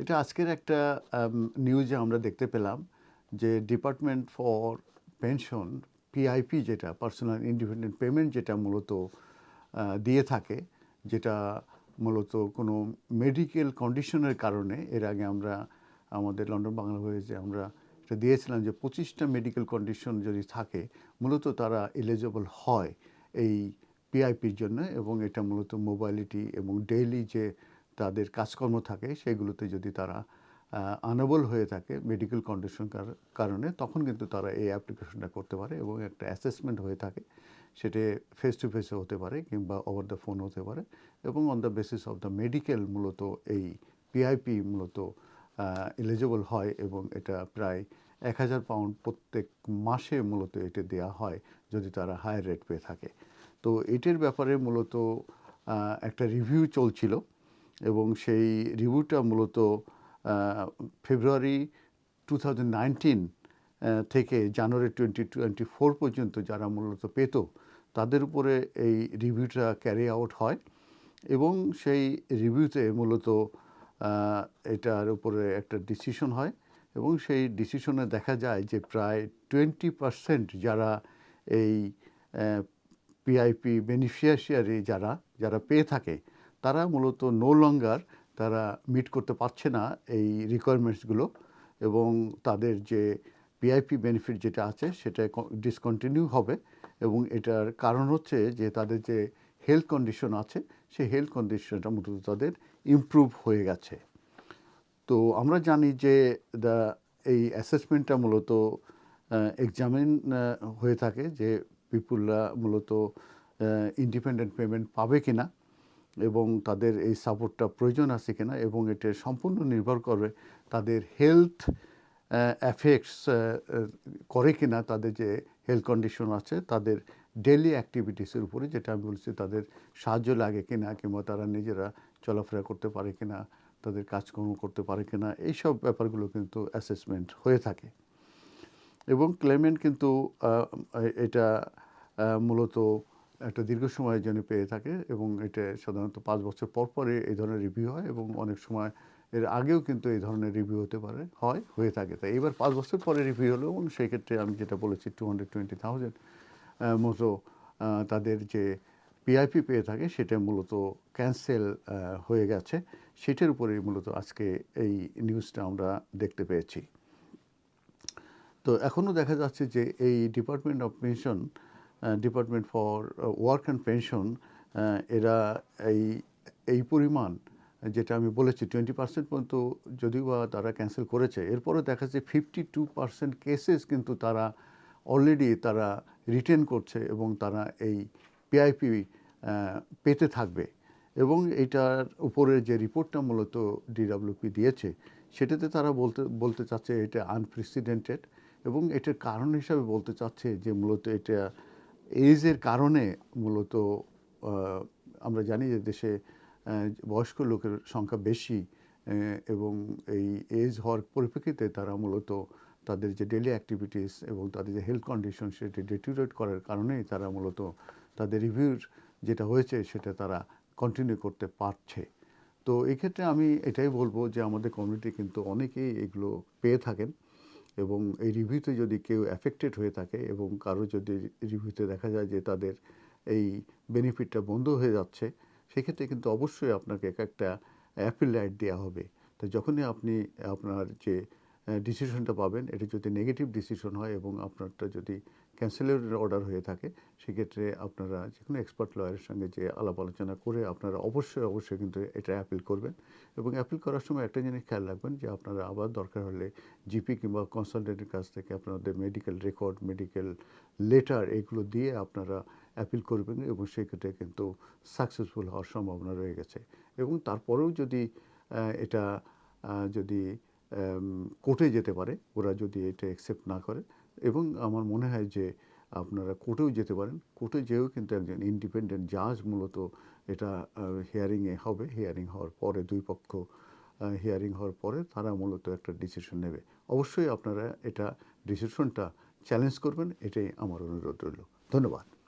এটা আজকের একটা নিউজে আমরা দেখতে পেলাম যে ডিপার্টমেন্ট ফর পেনশন পিআইপি যেটা পার্সোনাল ইন্ডিপেন্ডেন্ট পেমেন্ট যেটা মূলত দিয়ে থাকে, যেটা মূলত কোনো মেডিকেল কন্ডিশনের কারণে এর আগে আমরা, আমাদের লন্ডন বাংলা হয়েছে আমরা এটা দিয়েছিলাম যে পঁচিশটা মেডিকেল কন্ডিশন যদি থাকে, মূলত তারা এলিজেবল হয় এই পিআইপির জন্য এবং এটা মূলত মোবাইলিটি এবং ডেইলি যে তাদের কাজকর্ম থাকে, সেগুলোতে যদি তারা আনেবল হয়ে থাকে মেডিকেল কন্ডিশন কারণে, তখন কিন্তু তারা এই অ্যাপ্লিকেশনটা করতে পারে এবং একটা অ্যাসেসমেন্ট হয়ে থাকে। সেটা ফেস টু ফেসে হতে পারে কিংবা ওভার দ্য ফোন হতে পারে এবং on the basis of the medical মূলত এই পিআইপি মূলত এলিজেবল হয় এবং এটা প্রায় এক হাজার পাউন্ড প্রত্যেক মাসে মূলত এটা দেওয়া হয় যদি তারা হায়ার রেট পেয়ে থাকে। তো এটির ব্যাপারে মূলত একটা রিভিউ চলছিল। এবং সেই রিভিউটা মূলত ফেব্রুয়ারি টু থেকে জানুয়ারি টোয়েন্টি টোয়েন্টি ফোর পর্যন্ত যারা মূলত পেত, তাদের উপরে এই রিভিউটা ক্যারি আউট হয় এবং সেই রিভিউতে মূলত এটার উপরে একটা ডিসিশন হয় এবং সেই ডিসিশনে দেখা যায় যে প্রায় টোয়েন্টি পার্সেন্ট যারা এই পিআইপি বেনিফিশিয়ারি যারা যারা পেয়ে থাকে তারা মূলত নো লঙ্গার তারা মিট করতে পারছে না এই রিকোয়ারমেন্টসগুলো এবং তাদের যে পিআইপি বেনিফিট যেটা আছে সেটা ডিসকন্টিনিউ হবে এবং এটার কারণ হচ্ছে যে তাদের যে হেলথ কন্ডিশন আছে সেই হেলথ কন্ডিশনটা মূলত তাদের ইমপ্রুভ হয়ে গেছে। তো আমরা জানি যে দ্য এই অ্যাসেসমেন্টটা মূলত এক্সামিন হয়ে থাকে যে পিপুলরা মূলত ইন্ডিপেন্ডেন্ট পেমেন্ট পাবে কিনা। এবং তাদের এই সাপোর্টটা প্রয়োজন আছে কিনা এবং এটা সম্পূর্ণ নির্ভর করবে তাদের হেলথ অ্যাফেক্টস করে কিনা তাদের যে হেলথ কন্ডিশন আছে, তাদের ডেলি অ্যাক্টিভিটিসের উপরে যেটা আমি বলছি তাদের সাহায্য লাগে কিনা কিংবা তারা নিজেরা চলাফেরা করতে পারে কিনা, তাদের কাজকর্ম করতে পারে কিনা, এইসব ব্যাপারগুলো কিন্তু অ্যাসেসমেন্ট হয়ে থাকে। এবং ক্লেমেন্ট কিন্তু এটা মূলত একটা দীর্ঘ সময়ের জন্য পেয়ে থাকে এবং এটা সাধারণত পাঁচ বছর পর পরে এই ধরনের রিভিউ হয় এবং অনেক সময় এর আগেও কিন্তু এই ধরনের রিভিউ হতে পারে, হয়, হয়ে থাকে। তাই এবার পাঁচ বছর পরে রিভিউ হলো এবং সেই ক্ষেত্রে আমি যেটা বলেছি টু হান্ড্রেড টোয়েন্টি থাউজেন্ড মতো তাদের যে পিআইপি পেয়ে থাকে সেটা মূলত ক্যান্সেল হয়ে গেছে। সেটার উপরেই মূলত আজকে এই নিউজটা আমরা দেখতে পেয়েছি। তো এখনও দেখা যাচ্ছে যে এই department of pension department for work and pension এরা এই এই পরিমাণ, যেটা আমি বলেছি টোয়েন্টি পার্সেন্ট পর্যন্ত যদিও বা তারা ক্যান্সেল করেছে এরপরে দেখা যাচ্ছে ফিফটি টু পার্সেন্ট কেসেস কিন্তু তারা অলরেডি তারা রিটেন করছে এবং তারা এই পিআইপি পেতে থাকবে। এবং এটার উপরে যে রিপোর্টটা মূলত ডিডাব্লিউপি দিয়েছে, সেটাতে তারা বলতে বলতে চাচ্ছে এটা আনপ্রেসিডেন্টেড এবং এটার কারণ হিসাবে বলতে চাচ্ছে যে মূলত এটা এজের কারণে মূলত আমরা জানি যে দেশে বয়স্ক লোকের সংখ্যা বেশি এবং এই এজ হওয়ার পরিপ্রেক্ষিতে তারা মূলত তাদের যে ডেলি অ্যাক্টিভিটিস এবং তাদের যে হেলথ কন্ডিশন সেটা ডেটিউরেট করার কারণেই তারা মূলত তাদের রিভিউর যেটা হয়েছে সেটা তারা কন্টিনিউ করতে পারছে। তো এক্ষেত্রে আমি এটাই বলব যে আমাদের কমিউনিটি কিন্তু অনেকেই এগুলো পেয়ে থাকেন। এবং এই রিভিউতে যদি কেউ অ্যাফেক্টেড হয়ে থাকে এবং কারও যদি রিভিউতে দেখা যায় যে তাদের এই বেনিফিটটা বন্ধ হয়ে যাচ্ছে, সেক্ষেত্রে কিন্তু অবশ্যই আপনাকে এক একটা অ্যাপিল রাইট দেওয়া হবে। তো যখনই আপনি আপনার যে ডিসিশনটা পাবেন। এটা যদি নেগেটিভ ডিসিশন হয় এবং আপনারটা যদি ক্যান্সেলের অর্ডার হয়ে থাকে, সেক্ষেত্রে আপনারা যে কোনো এক্সপার্ট লয়ারের সঙ্গে যে আলাপ আলোচনা করে আপনারা অবশ্যই অবশ্যই কিন্তু এটা অ্যাপিল করবেন। এবং অ্যাপিল করার সময় একটা জিনিস খেয়াল রাখবেন যে আপনারা আবার দরকার হলে জিপি কিংবা কনসালটেন্টের কাছ থেকে আপনাদের মেডিকেল রেকর্ড মেডিকেল লেটার এগুলো দিয়ে আপনারা অ্যাপিল করবেন এবং সেক্ষেত্রে কিন্তু সাকসেসফুল হওয়ার সম্ভাবনা রয়ে গেছে। এবং তারপরেও যদি এটা যদি কোর্টে যেতে পারে। ওরা যদি এটা অ্যাকসেপ্ট না করে এবং আমার মনে হয় যে আপনারা কোর্টেও যেতে পারেন। কোর্টে যেয়েও কিন্তু একজন ইন্ডিপেন্ডেন্ট জাজ মূলত এটা হিয়ারিংয়ে হবে। হিয়ারিং হওয়ার পরে, দুই পক্ষ হিয়ারিং হওয়ার পরে তারা মূলত একটা ডিসিশন নেবে। অবশ্যই আপনারা এটা ডিসিশনটা চ্যালেঞ্জ করবেন। এটাই আমার অনুরোধ রইল। ধন্যবাদ।